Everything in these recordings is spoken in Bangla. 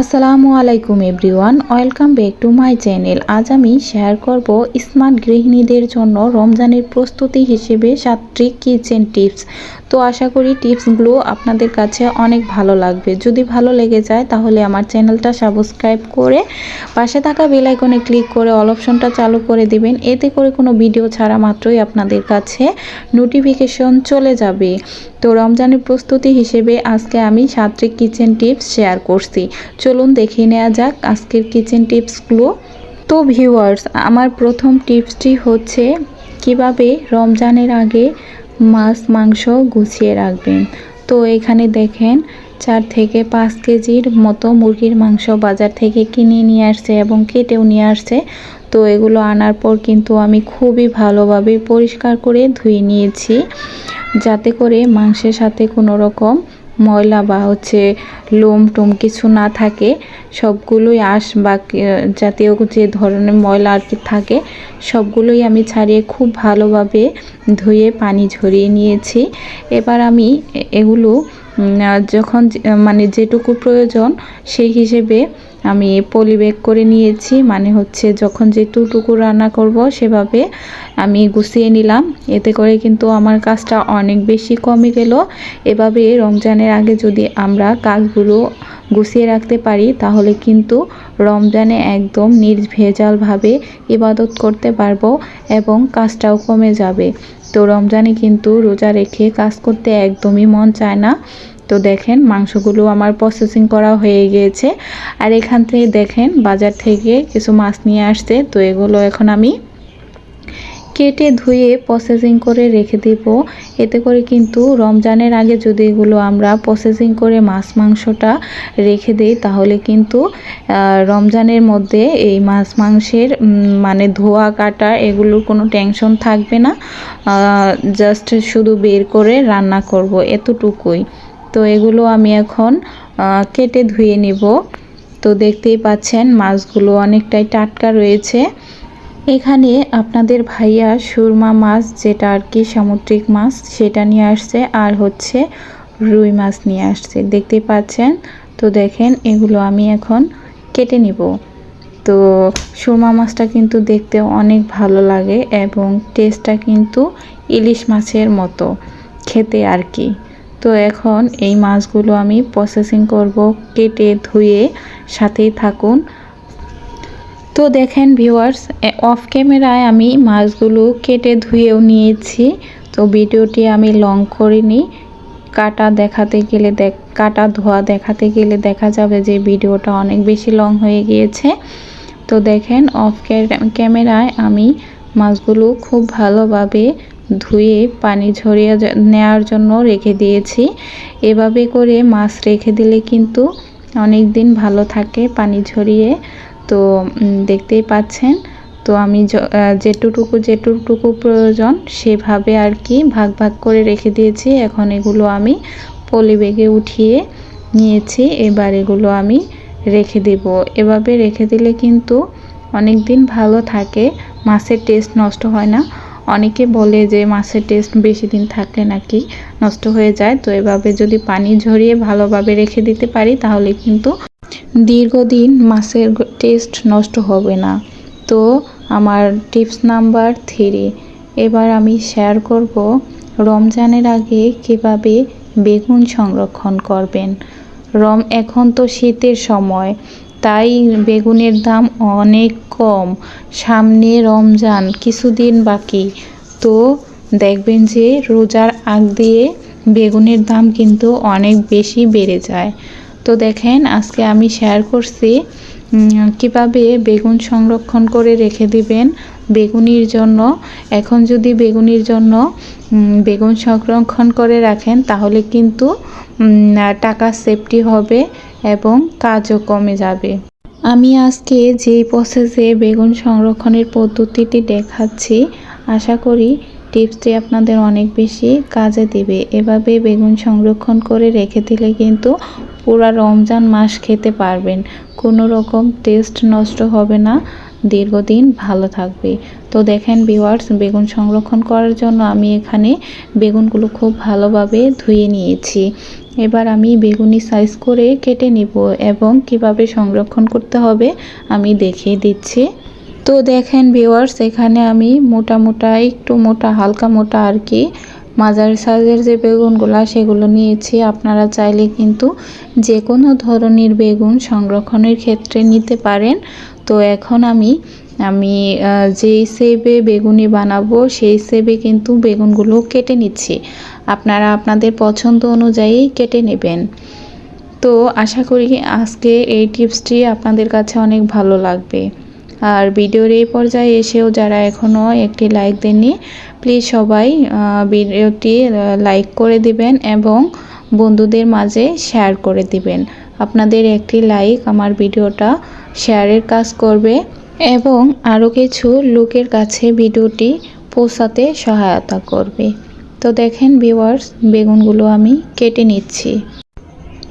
আসসালামু আলাইকুম everyone, welcome back to my channel. আজ আমি শেয়ার করব স্মার্ট গৃহিণীদের জন্য রমজানের প্রস্তুতি হিসেবে সাতটি কিচেন টিপস। তো আশা করি টিপসগুলো আপনাদের কাছে অনেক ভালো লাগবে। যদি ভালো লেগে যায় তাহলে আমার চ্যানেলটা সাবস্ক্রাইব করে পাশে থাকা বেল আইকনে ক্লিক করে অল অপশনটা চালু করে দিবেন। এতে করে কোনো ভিডিও ছাড়া মাত্রই আপনাদের কাছে নোটিফিকেশন চলে যাবে। তো রমজানের প্রস্তুতি হিসেবে আজকে আমি সাতটি কিচেন টিপস শেয়ার করছি। চলুন দেখে নেওয়া যাক আজকের কিচেন টিপসগুলো। তো ভিউয়ার্স, আমার প্রথম টিপসটি হচ্ছে কীভাবে রমজানের আগে মাছ, মাংস গুছিয়ে রাখবেন। তো এখানে দেখেন, চার থেকে পাঁচ কেজির মতো মুরগির মাংস বাজার থেকে কিনে নিয়ে আসছে এবং কেটেও নিয়ে আসছে। তো এগুলো আনার পর কিন্তু আমি খুবই ভালোভাবে পরিষ্কার করে ধুয়ে নিয়েছি, যাতে করে মাংসের সাথে কোনো রকম ময়লা বা হচ্ছে লোম টোম কিছু না থাকে, সবগুলোই আঁশ বা জাতীয় যে ধরনের ময়লা আর কি থাকে, সবগুলোই আমি ছাড়িয়ে খুব ভালোভাবে ধুয়ে পানি ঝরিয়ে নিয়েছি। এবার আমি এগুলো যখন মানে যেটুকু প্রয়োজন সেই হিসেবে আমি পলিব্যাগ করে নিয়েছি। মানে হচ্ছে যখন যেটুকু রান্না করব সেভাবে আমি গুছিয়ে নিলাম। এতে করে কিন্তু আমার কাজটা অনেক বেশি কমে গেল। এভাবে রমজানের আগে যদি আমরা কাজগুলো গুছিয়ে রাখতে পারি, তাহলে কিন্তু রমজানে একদম নির্ভেজালভাবে ইবাদত করতে পারব এবং কাজটাও কমে যাবে। তো রমজানে কিন্তু রোজা রেখে কাজ করতে একদমই মন চায় না। তো দেখেন, মাংসগুলো আমার প্রসেসিং করা হয়ে গিয়েছে। আর এখান থেকে দেখেন, বাজার থেকে কিছু মাছ নিয়ে আসছে। তো এগুলো এখন আমি কেটে ধুয়ে প্রসেসিং করে রেখে দিব। এতে করে কিন্তু রমজানের আগে যদি এগুলো আমরা প্রসেসিং করে মাছ, মাংসটা রেখে দিই, তাহলে কিন্তু রমজানের মধ্যে এই মাছ, মাংসের মানে ধোয়া, কাটা এগুলোর কোনো টেনশন থাকবে না। জাস্ট শুধু বের করে রান্না করব, এতটুকুই। তো এগুলো আমি এখন কেটে ধুয়ে নিব। তো দেখতেই পাচ্ছেন মাছগুলো অনেকটাই টাটকা রয়েছে। এখানে আপনাদের ভাইয়া সুরমা মাছ, যেটা আর কি সামুদ্রিক মাছ, সেটা নিয়ে আসছে। আর হচ্ছে রুই মাছ নিয়ে আসছে। দেখতেই পাচ্ছেন? তো দেখেন, এগুলো আমি এখন কেটে নিব। তো সুরমা মাছটা কিন্তু দেখতে অনেক ভালো লাগে এবং টেস্টটা কিন্তু ইলিশ মাছের মতো, খেতে আর কি। তো এখন এই মাছগুলো আমি প্রসেসিং করব, কেটে ধুয়ে সাথেই থাকুন। তো দেখেন ভিউয়ার্স অফ ক্যামেরায় আমি মাছগুলো কেটে ধুয়েও নিয়েছি। তো ভিডিওটি আমি লং করিনি। কাটা দেখাতে গেলে দেখ, কাটা ধোয়া দেখাতে গেলে দেখা যাবে যে ভিডিওটা অনেক বেশি লং হয়ে গিয়েছে। তো দেখেন অফ ক্যামেরায় আমি মাছগুলো খুব ভালোভাবে ধুয়ে পানি ঝরিয়ে নেওয়ার জন্য রেখে দিয়েছি। এভাবে করে মাছ রেখে দিলে কিন্তু অনেক দিন ভালো থাকে পানি ঝরিয়ে। তো দেখতেই পাচ্ছেন। তো আমি যেটুকু যেটুকু প্রয়োজন সেভাবে আর কি ভাগ ভাগ করে রেখে দিয়েছি। এখন এগুলো আমি পলি বেগে উঠিয়ে নিয়েছি। এবার এগুলো আমি রেখে দেব। এভাবে রেখে দিলে কিন্তু অনেক দিন ভালো থাকে। মাছের টেস্ট নষ্ট হয় না। অনেকে বলে যে মাছের টেস্ট বেশি দিন থাকলে নাকি নষ্ট হয়ে যায়। তো এভাবে যদি পানি ঝরিয়ে ভালোভাবে রেখে দিতে পারি, তাহলে কিন্তু দীর্ঘদিন মাছের টেস্ট নষ্ট হবে না। তো আমার টিপস নাম্বার থ্রি এবার আমি শেয়ার করব রমজানের আগে কীভাবে বেগুন সংরক্ষণ করবেন। রম, এখন তো শীতের সময়। তাই বেগুনের দাম অনেক কম। সামনে রমজান, কিছুদিন বাকি। তো দেখবেন যে রোজার আগ দিয়ে বেগুনের দাম কিন্তু অনেক বেশি বেড়ে যায়। তো দেখেন, আজকে আমি শেয়ার করছি কীভাবে বেগুন সংরক্ষণ করে রেখে দিবেন? বেগুনির জন্য, এখন যদি বেগুনির জন্য বেগুন সংরক্ষণ করে রাখেন, তাহলে কিন্তু টাকা সেফটি হবে এবং কাজও কমে যাবে। আমি আজকে যেই প্রসেসে বেগুন সংরক্ষণের পদ্ধতিটি দেখাচ্ছি, আশা করি টিপসটি আপনাদের অনেক বেশি কাজে দেবে। এভাবে বেগুন সংরক্ষণ করে রেখে দিলে কিন্তু পুরা রমজান মাস খেতে পারবেন। কোনো রকম টেস্ট নষ্ট হবে না। দীর্ঘদিন ভালো থাকবে। তো দেখেন ভিওয়ার্স বেগুন সংরক্ষণ করার জন্য আমি এখানে বেগুনগুলো খুব ভালোভাবে ধুয়ে নিয়েছি। এবার আমি বেগুনি সাইজ করে কেটে নিব এবং কীভাবে সংরক্ষণ করতে হবে আমি দেখিয়ে দিচ্ছি। তো দেখেন ভিউয়ার্স এখানে আমি মোটা মোটা, একটু মোটা, হালকা মোটা আর কি মাজার সাইজের যে বেগুনগুলো, সেগুলো নিয়েছি। আপনারা চাইলে কিন্তু যে কোনো ধরনের বেগুন সংরক্ষণের ক্ষেত্রে নিতে পারেন। তো এখন আমি আমি যেই সেবে বেগুনি বানাবো, সেই সেবে কিন্তু বেগুনগুলো কেটে নিচ্ছি। আপনারা আপনাদের পছন্দ অনুযায়ী কেটে নেবেন। তো আশা করি আজকে এই টিপসটি আপনাদের কাছে অনেক ভালো লাগবে। আর ভিডিওর এই পর্যায়ে এসেও যারা এখনও একটি লাইক দেননি প্লিজ সবাই ভিডিওটি লাইক করে দিবেন এবং বন্ধুদের মাঝে শেয়ার করে দিবেন। আপনাদের একটি লাইক আমার ভিডিওটা শেয়ারের কাজ করবে এবং আরও কিছু লোকের কাছে ভিডিওটি পৌঁছাতে সহায়তা করবে। তো দেখেন ভিউয়ার্স বেগুনগুলো আমি কেটে নিচ্ছি।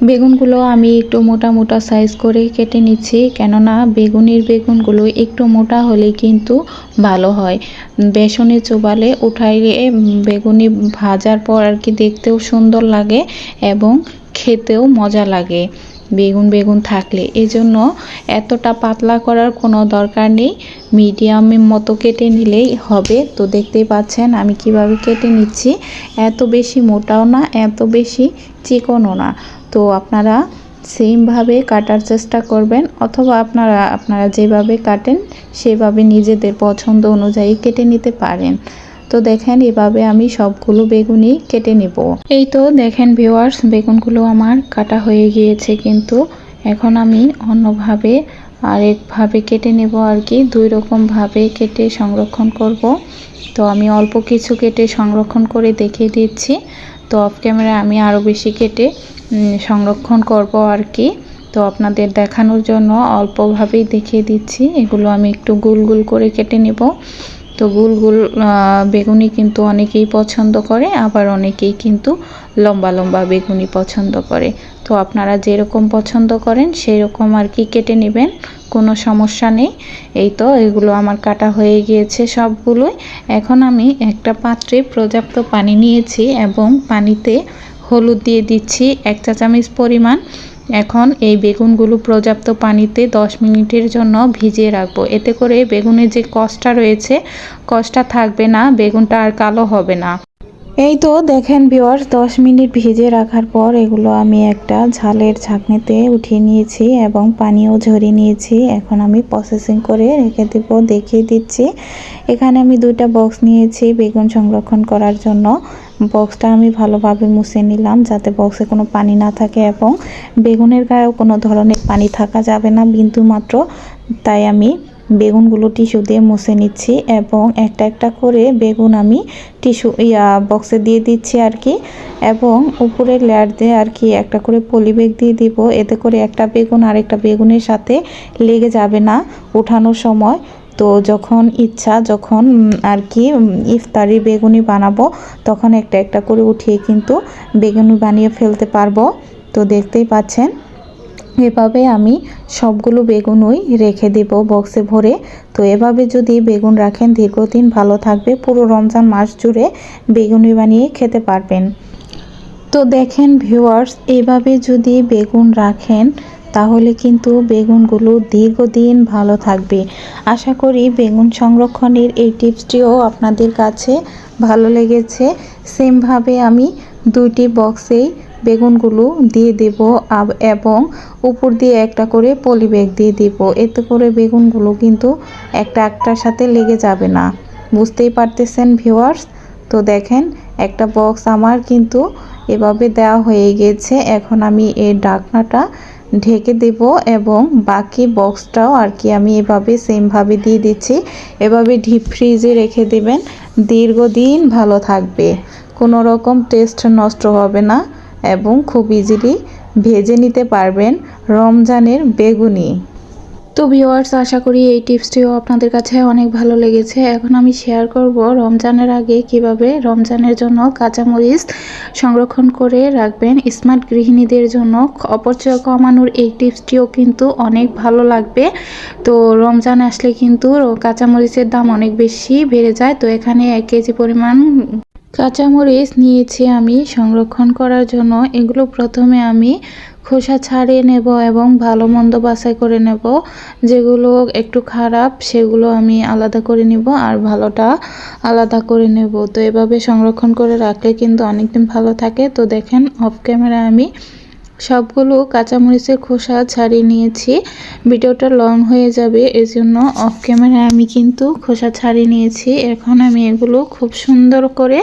বেগুনগুলো আমি একটু মোটা মোটা সাইজ করে কেটে নিচ্ছি। কেননা বেগুনের বেগুনগুলো একটু মোটা হলে কিন্তু ভালো হয়। বেসনে চোবালে উঠাইলে বেগুনি ভাজার পর আর কি দেখতেও সুন্দর লাগে এবং খেতেও মজা লাগে বেগুন বেগুন থাকলে। এজন্য এতটা পাতলা করার কোনো দরকার নেই। মিডিয়ামের মতো কেটে নিলেই হবে। তো দেখতেই পাচ্ছেন আমি কীভাবে কেটে নিচ্ছি। এত বেশি মোটাও না, এত বেশি চিকনও না। তো আপনারা সেমভাবে কাটার চেষ্টা করবেন অথবা আপনারা আপনারা যেভাবে কাটেন সেভাবে নিজেদের পছন্দ অনুযায়ী কেটে নিতে পারেন। তো দেখেন, এভাবে আমি সবগুলো বেগুনই কেটে নেব। এই তো দেখেন ভিওয়ার্স বেগুনগুলো আমার কাটা হয়ে গিয়েছে কিন্তু এখন আমি অন্যভাবে আরেকভাবে কেটে নেব আর কি। দুই রকমভাবে কেটে সংরক্ষণ করব। তো আমি অল্প কিছু কেটে সংরক্ষণ করে দেখিয়ে দিচ্ছি। তো অফ ক্যামেরা আমি আরও বেশি কেটে সংরক্ষণ করব আর কি। তো আপনাদের দেখানোর জন্য অল্পভাবেই দেখিয়ে দিচ্ছি। এগুলো আমি একটু গুল গুল করে কেটে নেব। তো গুল গুল বেগুনি কিন্তু অনেকেই পছন্দ করে, আবার অনেকেই কিন্তু লম্বা লম্বা বেগুনি পছন্দ করে। তো আপনারা যেরকম পছন্দ করেন সেই রকম আর কি কেটে নেবেন, কোনো সমস্যা নেই। এই তো, এগুলো আমার কাটা হয়ে গিয়েছে সবগুলোই। এখন আমি একটা পাত্রে পর্যাপ্ত পানি নিয়েছি এবং পানিতে হলুদ দিয়ে দিচ্ছি এক চা চামচ পরিমাণ। এখন এই বেগুনগুলো পর্যাপ্ত পানিতে 10 মিনিটের জন্য ভিজিয়ে রাখব। এতে করে বেগুনের যে কষটা রয়েছে কষটা থাকবে না, বেগুনটা আর কালো হবে না। এই তো দেখেন ভিওয়ার্স দশ মিনিট ভিজে রাখার পর এগুলো আমি একটা ঝালের ছাঁকনিতে উঠিয়ে নিয়েছি এবং পানিও ঝরিয়ে নিয়েছি। এখন আমি প্রসেসিং করে রেখে দেব, দেখিয়ে দিচ্ছি। এখানে আমি দুইটা বক্স নিয়েছি বেগুন সংরক্ষণ করার জন্য। বক্সটা আমি ভালোভাবে মুছে নিলাম যাতে বক্সে কোনো পানি না থাকে এবং বেগুনের গায়েও কোনো ধরনের পানি থাকা যাবে না বিন্দু মাত্র। তাই আমি বেগুনগুলো টিস্যু দিয়ে মুছে নিচ্ছি এবং একটা একটা করে বেগুন আমি টিস্যু, ইয়া, বক্সে দিয়ে দিচ্ছি আর কি। এবং উপরের লেয়ার দিয়ে আর কি একটা করে পলি বেগ দিয়ে দিব। এতে করে একটা বেগুন আর একটা বেগুনের সাথে লেগে যাবে না উঠানোর সময়। তো যখন ইচ্ছা, যখন আর কি ইফতারি বেগুনি বানাবো, তখন একটা একটা করে উঠিয়ে কিন্তু বেগুনি বানিয়ে ফেলতে পারব। তো দেখতেই পাচ্ছেন, এভাবে আমি সবগুলো বেগুনই রেখে দেব বক্সে ভরে। তো এভাবে যদি বেগুন রাখেন, দীর্ঘদিন ভালো থাকবে। পুরো রমজান মাস জুড়ে বেগুনি বানিয়ে খেতে পারবেন। তো দেখেন ভিউয়ার্স এভাবে যদি বেগুন রাখেন তাহলে কিন্তু বেগুনগুলো দীর্ঘদিন ভালো থাকবে। আশা করি বেগুন সংরক্ষণের এই টিপসটিও আপনাদের কাছে ভালো লেগেছে। সেমভাবে আমি দুইটি বক্সেই বেগুনগুলো দিয়ে দেব এবং উপর দিয়ে একটা করে পলি ব্যাগ দিয়ে দিব। এতে করে বেগুনগুলো কিন্তু একটা একটার সাথে লেগে যাবে না। বুঝতেই পারতেছেন ভিউয়ার্স? তো দেখেন, একটা বক্স আমার কিন্তু এভাবে দেওয়া হয়ে গেছে। এখন আমি এর ডাকনাটা ঢেকে দেব এবং বাকি বক্সটাও আর কি আমি এভাবে সেমভাবে দিয়ে দিচ্ছি। এভাবে ডিপ ফ্রিজে রেখে দেবেন। দীর্ঘদিন ভালো থাকবে। কোনো রকম টেস্ট নষ্ট হবে না এবং খুব ইজিলি ভেজে নিতে পারবেন রমজানের বেগুনি। তো ভিওয়ার্স আশা করি এই টিপসটিও আপনাদের কাছে অনেক ভালো লেগেছে। এখন আমি শেয়ার করব রমজানের আগে কীভাবে রমজানের জন্য কাঁচামরিচ সংরক্ষণ করে রাখবেন। স্মার্ট গৃহিণীদের জন্য অপচয় কমানোর এই টিপসটিও কিন্তু অনেক ভালো লাগবে। তো রমজান আসলে কিন্তু কাঁচামরিচের দাম অনেক বেশি বেড়ে যায়। তো এখানে এক কেজি পরিমাণ কাঁচামরিচ নিয়েছি আমি সংরক্ষণ করার জন্য। এগুলো প্রথমে আমি খোসা ছাড়িয়ে নেব এবং ভালো মন্দ বাছাই করে নেব। যেগুলো একটু খারাপ, সেগুলো আমি আলাদা করে নিব আর ভালোটা আলাদা করে নেব। তো এভাবে সংরক্ষণ করে রাখলে কিন্তু অনেকদিন ভালো থাকে। তো দেখেন অফ ক্যামেরা আমি সবগুলো কাঁচামরিচের খোসা ছাড়িয়ে নিয়েছি। ভিডিওটা লং হয়ে যাবে, এজন্য অফ ক্যামেরায় আমি কিন্তু খোসা ছাড়িয়ে নিয়েছি। এখন আমি এগুলো খুব সুন্দর করে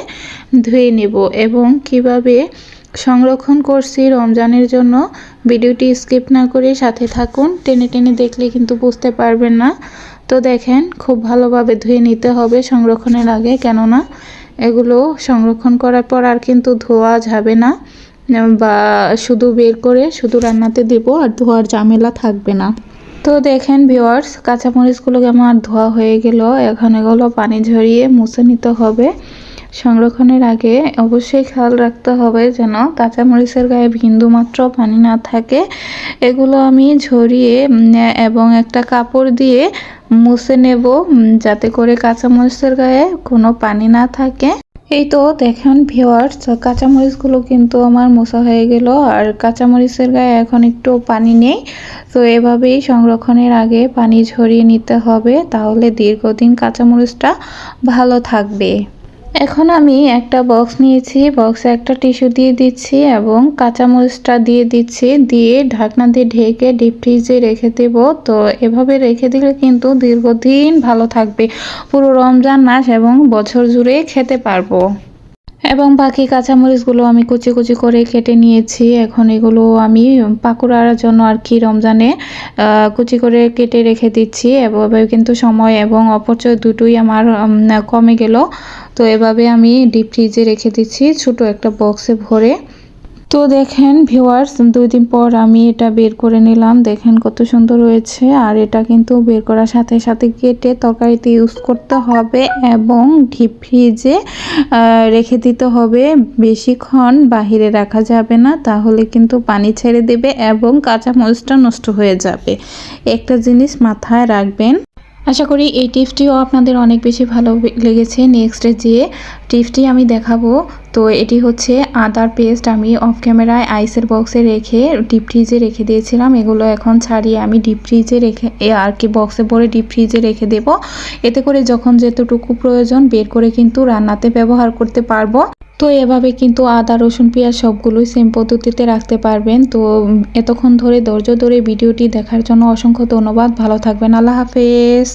ধুয়ে নেব এবং কীভাবে সংরক্ষণ করছি রমজানের জন্য। ভিডিওটি স্কিপ না করে সাথে থাকুন। টেনে টেনে দেখলে কিন্তু বুঝতে পারবেন না। তো দেখেন, খুব ভালোভাবে ধুয়ে নিতে হবে সংরক্ষণের আগে। কেননা এগুলো সংরক্ষণ করার পর আর কিন্তু ধোয়া যাবে না। বা শুধু বের করে শুধু রান্নাতে দেব আর ধোয়ার ঝামেলা থাকবে না। তো দেখেন ভিওয়ার্স কাঁচামরিচগুলোকে আমার ধোয়া হয়ে গেল। এখন এগুলো পানি ঝরিয়ে মুছে নিতে হবে। সংরক্ষণের আগে অবশ্যই খেয়াল রাখতে হবে যেন কাঁচামরিচের গায়ে বিন্দু মাত্র পানি না থাকে। এগুলো আমি ঝরিয়ে এবং একটা কাপড় দিয়ে মুছে নেব যাতে করে কাঁচামরিচের গায়ে কোনো পানি না থাকে। এই তো দেখেন ভিওয়ার্স কাঁচামরিচগুলো কিন্তু আমার মোছা হয়ে গেল, আর কাঁচামরিচের গায়ে এখন একটু পানি নেই। তো এভাবেই সংরক্ষণের আগে পানি ঝরিয়ে নিতে হবে, তাহলে দীর্ঘদিন কাঁচামরিচটা ভালো থাকবে। এখন আমি একটা বক্স নিয়েছি। বক্সে একটা টিস্যু দিয়ে দিচ্ছি এবং কাঁচামরিচটা দিয়ে দিচ্ছি। দিয়ে ঢাকনা দিয়ে ঢেকে ডিপ ফ্রিজে রেখে দেব। তো এভাবে রেখে দিলে কিন্তু দীর্ঘদিন ভালো থাকবে। পুরো রমজান মাস এবং বছর জুড়ে খেতে পারব। এবং বাকি কাঁচামরিচগুলো আমি কুচি কুচি করে কেটে নিয়েছি। এখন এগুলো আমি পাকোড়ার জন্য আর কি রমজানে কুচি করে কেটে রেখে দিচ্ছি। এভাবে কিন্তু সময় এবং অপচয় দুটোই আমার কমে গেল। তো এভাবে আমি ডিপ ফ্রিজে রেখে দিচ্ছি ছোট একটা বক্সে ভরে। তো দেখেন ভিউয়ার্স দুই দিন পর আমি এটা বের করে নিলাম। দেখেন কত সুন্দর হয়েছে। আর এটা কিন্তু বের করার সাথে সাথে কেটে তরকারিতে ইউজ করতে হবে এবং ডিপ ফ্রিজে রেখে দিতে হবে। বেশিক্ষণ বাহিরে রাখা যাবে না, তাহলে কিন্তু পানি ছেড়ে দেবে এবং কাঁচামরিচটা নষ্ট হয়ে যাবে। একটা জিনিস মাথায় রাখবেন। আশা করি এই টিপসটিও আপনাদের অনেক বেশি ভালো লেগেছে। নেক্সট যে টিপসটি আমি দেখাবো তো এটি হচ্ছে আদার পেস্ট আমি অফ ক্যামেরায় আইসের বক্সে রেখে ডিপ ফ্রিজে রেখে দিয়েছিলাম। এগুলো এখন ছাড়িয়ে আমি ডিপ ফ্রিজে রেখে আর কি বক্সে ভরে ডিপ ফ্রিজে রেখে দেব। এতে করে যখন যেতটুকু প্রয়োজন বের করে কিন্তু রান্নাতে ব্যবহার করতে পারব। তো এভাবে কিন্তু আদা, রসুন, পেঁয়াজ সবগুলোই সেম পদ্ধতিতে রাখতে পারবেন। তো এতক্ষণ ধরে ধৈর্য ধরে ভিডিওটি দেখার জন্য অসংখ্য ধন্যবাদ। ভালো থাকবেন। আল্লাহ হাফেজ।